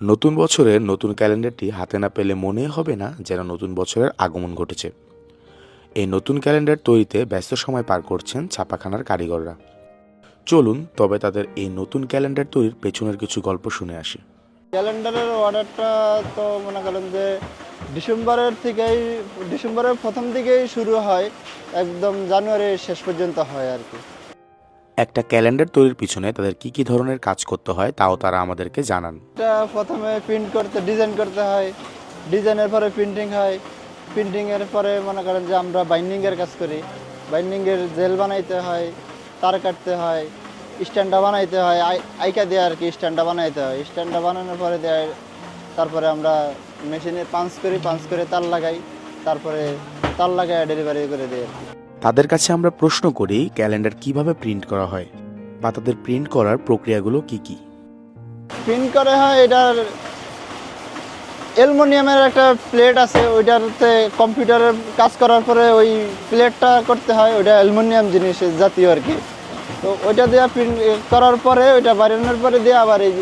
নতুন বছরের নতুন ক্যালেন্ডারটি হাতে না পেলে মনে হবে না যেন নতুন বছরের আগমন ঘটেছে। এই নতুন ক্যালেন্ডার তৈরিতে ব্যস্ত সময় পার করছেন ছাপাখানার কারিগররা। চলুন, তবে তাদের এই নতুন ক্যালেন্ডার তৈরির পেছনের কিছু গল্প শুনে আসি। ক্যালেন্ডারের অর্ডারটা তো মনে করেন যে ডিসেম্বরের থেকেই, ডিসেম্বরের প্রথম দিকেই শুরু হয়, একদম জানুয়ারির শেষ পর্যন্ত হয় আর কি। একটা ক্যালেন্ডার তৈরির পিছনে তাদের কি কি ধরনের কাজ করতে হয়, তাও তারা আমাদেরকে জানান। প্রথমে প্রিন্ট করতে ডিজাইন করতে হয়। ডিজাইনের পরে প্রিন্টিং হয়। প্রিন্টিংয়ের পরে মনে করেন যে আমরা বাইন্ডিংয়ের কাজ করি। বাইন্ডিংয়ের জেল বানাইতে হয়, তার কাটতে হয় স্ট্যান্ডটা বানাইতে হয়, আই- আইকা দিয়ে আর কি স্ট্যান্ডটা বানাইতে হয়। স্ট্যান্ডটা বানানোর পরে দেয়, তারপরে আমরা মেশিনে পাঞ্চ করি পাঞ্চ করে তার লাগাই। তারপরে তার লাগাই ডেলিভারি করে দিই আর কি। তাদের কাছে আমরা প্রশ্ন করি, ক্যালেন্ডার কীভাবে প্রিন্ট করা হয় বা তাদের প্রিন্ট করার প্রক্রিয়াগুলো কি কি? প্রিন্ট করে হয় এটার অ্যালুমিনিয়ামের একটা প্লেট আছে, ওইটাতে কম্পিউটারে কাজ করার পরে ওই প্লেটটা করতে হয়, ওইটা অ্যালুমিনিয়াম জিনিস জাতীয় আর কি। তো ওইটা দেওয়া প্রিন্ট করার পরে, ওইটা বাড়ানোর পরে দেওয়া আবার এই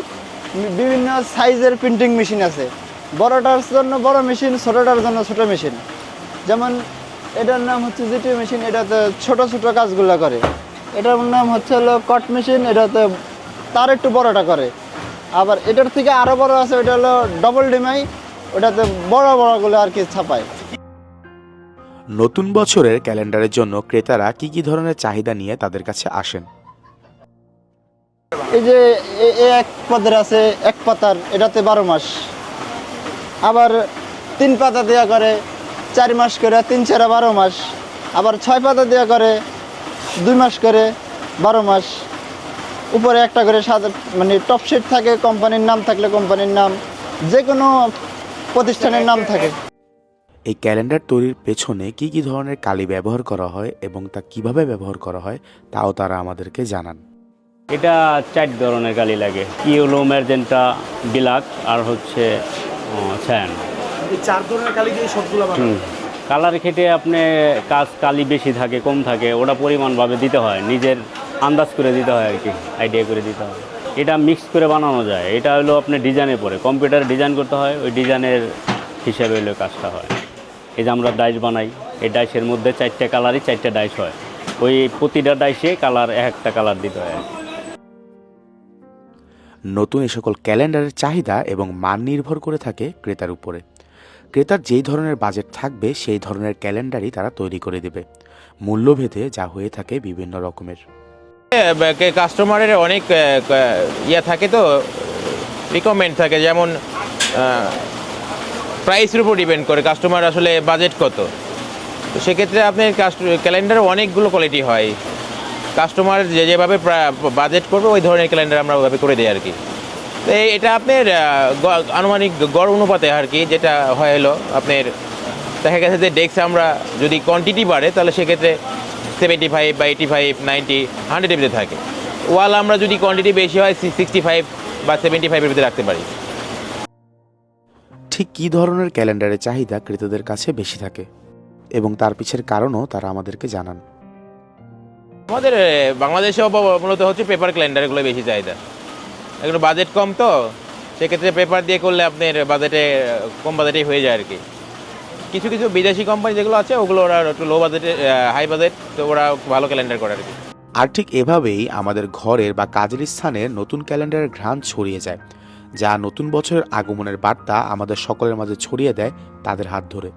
বিভিন্ন সাইজের প্রিন্টিং মেশিন আছে। বড়টার জন্য বড় মেশিন, ছোটোটার জন্য ছোটো মেশিন। যেমন এটার নাম হচ্ছে জিটি মেশিন এটাতে ছোট ছোট কাজগুলো করে। এটার নাম হচ্ছে হলো কট মেশিন এটাতে তার একটু বড়টা করে। আবার এটার থেকে আরও বড় আছে ওটা হলো ডবল ডিমাই ওটাতে বড় বড়গুলো আর কি ছাপায়। নতুন বছরের ক্যালেন্ডারের জন্য ক্রেতারা কি কি ধরনের চাহিদা নিয়ে তাদের কাছে আসেন? এই যে এক পাতার আছে এক পাতার এটাতে বারো মাস। আবার তিন পাতা দেওয়া করে চার মাস করে তিন চারা বারো মাস। আবার ছয় পাতা দেওয়া করে দুই মাস করে বারো মাস। উপরে একটা করে সাদা মানে টপ শিট থাকে কোম্পানির নাম থাকলে কোম্পানির নাম যে কোনো প্রতিষ্ঠানের নাম থাকে। এই ক্যালেন্ডার তৈরির পেছনে কি কি ধরনের কালি ব্যবহার করা হয় এবং তা কীভাবে ব্যবহার করা হয় তাও তারা আমাদেরকে জানান। এটা চার ধরনের কালি লাগে। ইউলো ম্যাজেন্টা বিলাক আর হচ্ছে স্যান চার ধরনের কালি দিয়ে সবগুলো বানানো কালার খেটে আপনি কাজ কালি বেশি থাকে, কম থাকে, ওটা পরিমাণভাবে দিতে হয়, নিজের আন্দাজ করে দিতে হয় আর কি আইডিয়া করে দিতে হয়। এটা মিক্স করে বানানো যায়, এটা হলো আপনি ডিজাইনে পরে কম্পিউটারে ডিজাইন করতে হয়, ওই ডিজাইনের হিসাবে হলো কাজটা হয়। এই যে আমরা ডাইস বানাই, এই ডাইসের মধ্যে চারটে কালারই চারটে ডাইস হয়। ওই প্রতিটা ডাইসে কালার এক একটা কালার দিতে হয়। নতুন এ সকল ক্যালেন্ডারের চাহিদা এবং মান নির্ভর করে থাকে ক্রেতার উপরে। ক্রেতার যেই ধরনের বাজেট থাকবে, সেই ধরনের ক্যালেন্ডারই তারা তৈরি করে দেবে। মূল্যভেদে যা হয়ে থাকে বিভিন্ন রকমের। কাস্টমারের অনেক ইয়ে থাকে তো রিকমেন্ড থাকে, যেমন প্রাইসের উপর ডিপেন্ড করে কাস্টমার আসলে বাজেট কত। সেক্ষেত্রে আপনার ক্যালেন্ডার অনেকগুলো কোয়ালিটি হয়। কাস্টমার যে যেভাবে বাজেট করবে, ওই ধরনের ক্যালেন্ডার আমরা ওইভাবে করে দিই আর কি। এটা আপনার আনুমানিক গড় অনুপাতে আর কি যেটা হয় হলো আপনার দেখা গেছে যে ডেস্ক আমরা যদি কোয়ান্টিটি বাড়ে তাহলে সেক্ষেত্রে সেভেন্টি ফাইভ বা এইটি ফাইভ নাইনটি হান্ড্রেডের ভিতরে থাকে। ওয়াল আমরা যদি কোয়ান্টিটি বেশি হয় সিক্সটি ফাইভ বা সেভেন্টি ফাইভের ভিতরে রাখতে পারি। ঠিক কী ধরনের ক্যালেন্ডারের চাহিদা ক্রেতাদের কাছে বেশি থাকে? এবং তার পিছের কারণও তারা আমাদেরকে জানান। আমাদের এ, বাংলাদেশেও মূলত হচ্ছে পেপার ক্যালেন্ডারগুলো বেশি চাহিদা। এগুলো বাজেট কম তো, সেক্ষেত্রে পেপার দিয়ে করলে আপনার বাজেটে কম বাজেটে হয়ে যায় আর কি। কিছু কিছু বিদেশি কোম্পানি যেগুলো আছে, ওগুলো ওরা একটু লো বাজেটে হাই বাজেট তো ওরা ভালো ক্যালেন্ডার করে আর কি। আর ঠিক এভাবেই আমাদের ঘরের বা কাজের স্থানে নতুন ক্যালেন্ডারের ঘ্রাণ ছড়িয়ে যায়, যা নতুন বছরের আগমনের বার্তা আমাদের সকলের মাঝে ছড়িয়ে দেয় তাদের হাত ধরে।